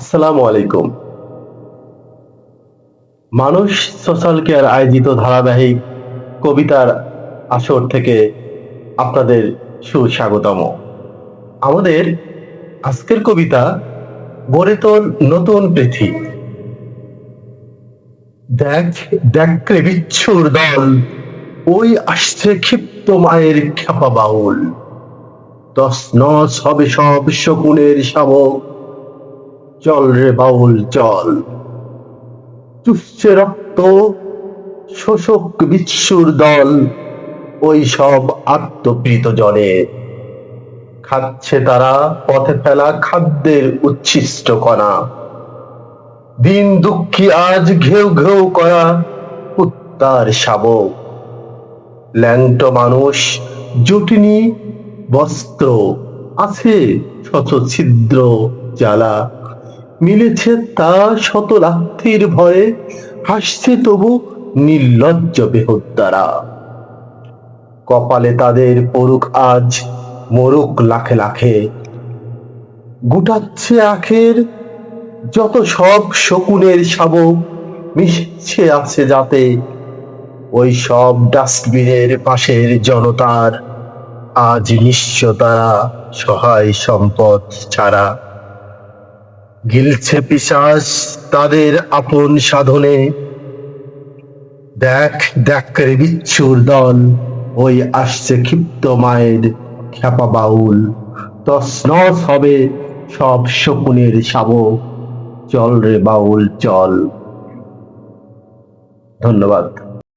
আসসালামু আলাইকুম। মানুষ সোশ্যাল কেয়ার আয়োজিত ধারাবাহিক কবিতার আসর থেকে আপনাদের সুস্বাগতম। আমাদের আজকের কবিতা, গড়ে তোল নতুন পৃথিবী। দেখ দেখ বিচ্ছুর দল, ওই আসছে ক্ষিপ্ত মায়ের খেপা বাউল। দশ নস হবে সব শকুনের শাবক চল রে বাউল, চল। চুষছে রক্ত, শোষক বিচ্ছুর দল, ওই সব আত্মপ্রীত জনে খাচ্ছে তারা পথে ফেলা খাদ্যের উচ্ছিষ্ট কণা। দিন দুঃখী আজ ঘেউ ঘেউ করা কুত্তার শাবক। ল্যাংট মানুষ, জটিনি, বস্ত্র, আছে শত ছিদ্র, জ্বালা মিলেছে তা শত লাথির ভয়ে, হাসছে তবু নির্লজ্জ বেহদ্দারা। কপালে তাদের পড়ুক আজ, মরুক লাখে লাখে। গুটাচ্ছে আখের, যত সব শকুনের শাবক মিশছে আছে যাতে। ওই সব ডাস্টবিনের পাশের জনতার আজ নিঃস্ব তারা সহায় সম্পদ ছাড়া। গিলছে পিশাস তাদের আপন সাধনে। দেখ দেখ রে বিচ্ছুর দল, ওই আসছে ক্ষিপ্ত মায়ের খ্যাপা বাউল। তসনস হবে সব শকুনের শাবক। চল রে বাউল, চল। ধন্যবাদ।